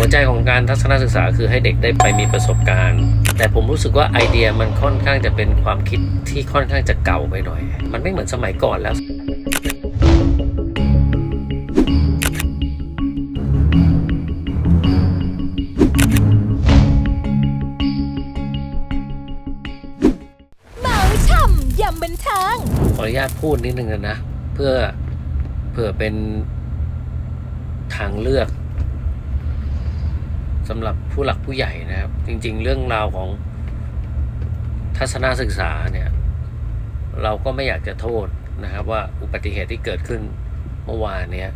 หัวใจของการทัศนศึกษาคือให้เด็กได้ไปมีประสบการณ์ แต่ผมรู้สึกว่าไอเดียมันค่อนข้างจะเป็นความคิดที่ค่อนข้างจะเก่าไปหน่อย มันไม่เหมือนสมัยก่อนแล้วเมาช่ำยำบันเทิงขออนุญาตพูดนิดนึงนะ เพื่อเผื่อเป็นทางเลือก สำหรับผู้หลักผู้ใหญ่นะครับ จริง ๆ เรื่องราวของทัศนศึกษาเนี่ยเราก็ไม่อยากจะโทษนะครับ ว่าอุบัติเหตุที่เกิดขึ้นเมื่อวานเนี้ย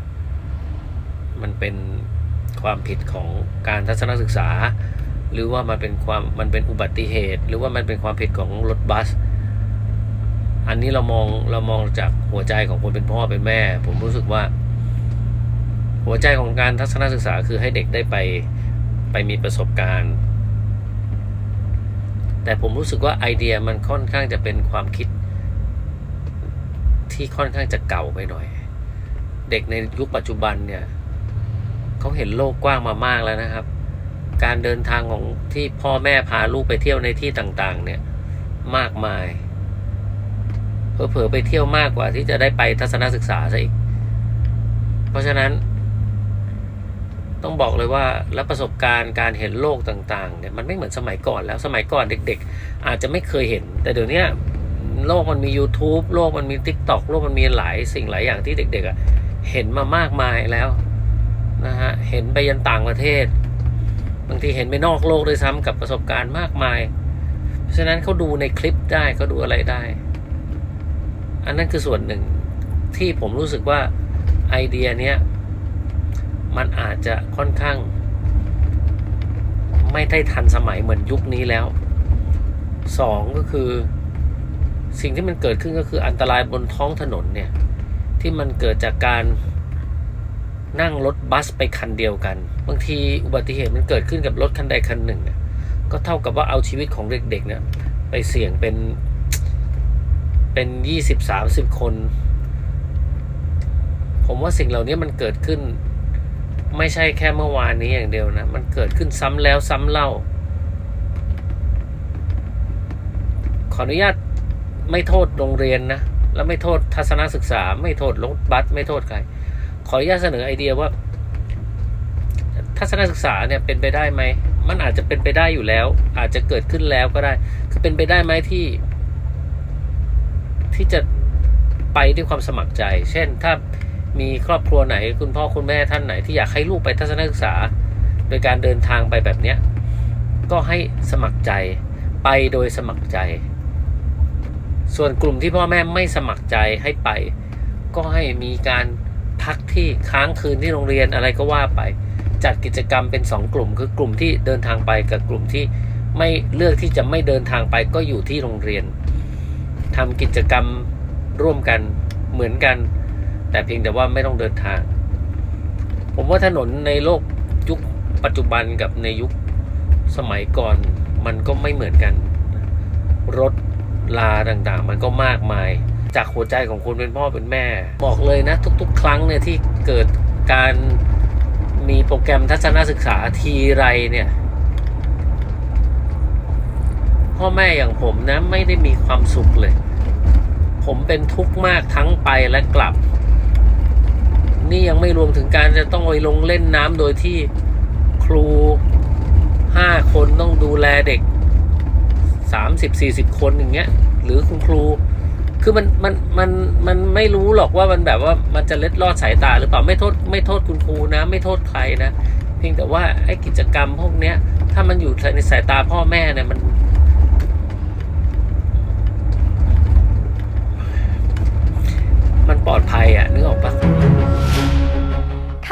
มันเป็นความผิดของการทัศนศึกษา หรือว่ามันเป็นความมันเป็นอุบัติเหตุ หรือว่ามันเป็นความผิดของรถบัส อันนี้เรามองเรามองจากหัวใจของคนเป็นพ่อเป็นแม่ ผมรู้สึกว่า หัวใจของการทัศนศึกษาคือให้เด็กได้ไป ไปมีประสบการณ์ แต่ผมรู้สึกว่าไอเดียมันค่อนข้างจะเป็นความคิด ที่ค่อนข้างจะเก่าไปหน่อย เด็กในยุคปัจจุบันเนี่ยเขาเห็นโลกกว้างมามากแล้วนะครับ การเดินทางของที่พ่อแม่พาลูกไปเที่ยวในที่ต่างๆ เนี่ยมากมายเผลอๆไปเที่ยวมากกว่าที่จะได้ไปทัศนศึกษาซะอีก เพราะฉะนั้น ต้องบอกเลยว่าและประสบการณ์การเห็นโลกต่างๆเนี่ยมันไม่เหมือนสมัยก่อนแล้วสมัยก่อนเด็ก ๆ อาจจะไม่เคยเห็น แต่เดี๋ยวนี้โลกมันมี YouTube โลกมันมี TikTok โลกมันมีหลายสิ่งหลายอย่างที่เด็ก ๆ เห็นมามากมายแล้วนะฮะเห็นไปยันต่างประเทศ บางทีเห็นไปนอกโลกด้วยซ้ำกับประสบการณ์มากมาย เพราะฉะนั้นเขาดูในคลิปได้เขาดูอะไรได้ อันนั้นคือส่วนหนึ่งที่ผมรู้สึกว่าไอเดียเนี้ย มันอาจจะค่อนข้าง ไม่ได้ทันสมัยเหมือนยุคนี้แล้วสองก็คือ สิ่งที่มันเกิดขึ้นก็คืออันตรายบนท้องถนนเนี่ย ที่มันเกิดจากการนั่งรถบัสไปคันเดียวกัน บางทีอุบัติเหตุมันเกิดขึ้นกับรถคันใดคันหนึ่งเนี่ยก็เท่ากับว่าเอาชีวิตของเด็กๆเนี่ยไปเสี่ยงเป็นเป็นยี่สิบสามสิบคน ผมว่าสิ่งเหล่านี้มันเกิดขึ้น ไม่ใช่แค่เมื่อวานนี้อย่างเดียวนะ มันเกิดขึ้นซ้ำแล้วซ้ำเล่า ขออนุญาตไม่โทษโรงเรียนนะ แล้วไม่โทษทัศนศึกษา ไม่โทษรถบัสไม่โทษใคร ขออนุญาตเสนอไอเดียว่า ทัศนศึกษาเนี่ยเป็นไปได้ไหม มันอาจจะเป็นไปได้อยู่แล้ว อาจจะเกิดขึ้นแล้วก็ได้ คือเป็นไปได้ไหมที่ ที่จะไปด้วยความสมัครใจ เช่นถ้า มีครอบครัวไหน คุณพ่อคุณแม่ท่านไหนที่อยากให้ลูกไปทัศนศึกษา โดยการเดินทางไปแบบเนี้ยก็ให้สมัครใจไปโดยสมัครใจ ส่วนกลุ่มที่พ่อแม่ไม่สมัครใจให้ไป ก็ให้มีการพักที่ค้างคืนที่โรงเรียนอะไรก็ว่าไป จัดกิจกรรมเป็นสองกลุ่ม คือกลุ่มที่เดินทางไปกับกลุ่มที่ไม่เลือกที่จะไม่เดินทางไปก็อยู่ที่โรงเรียนทำกิจกรรมร่วมกันเหมือนกัน แต่เพียงแต่ว่าไม่ต้องเดินทาง ผมว่าถนนในโลกยุคปัจจุบันกับในยุคสมัยก่อนมันก็ไม่เหมือนกัน รถลาต่างๆ มันก็มากมาย จากหัวใจของคนเป็นพ่อเป็นแม่ บอกเลยนะ ทุกๆ ครั้งเนี่ยที่เกิดการมีโปรแกรมทัศนศึกษาทีไรเนี่ย พ่อแม่อย่างผมนะไม่ได้มีความสุขเลย ผมเป็นทุกข์มากทั้งไปและกลับ นี่ยังไม่รวมถึงการจะต้องไปลงเล่นน้ำโดยที่ครูห้าคนต้องดูแลเด็กสามสิบสี่สิบคนอย่างเงี้ย หรือคุณครู คือมันมันมันมันไม่รู้หรอกว่ามันแบบว่ามันจะเล็ดลอดสายตาหรือเปล่าไม่โทษไม่โทษคุณครูนะ ไม่โทษใครนะ เพียงแต่ว่าไอ้กิจกรรมพวกเนี้ย ถ้ามันอยู่ในสายตาพ่อแม่เนี่ยมัน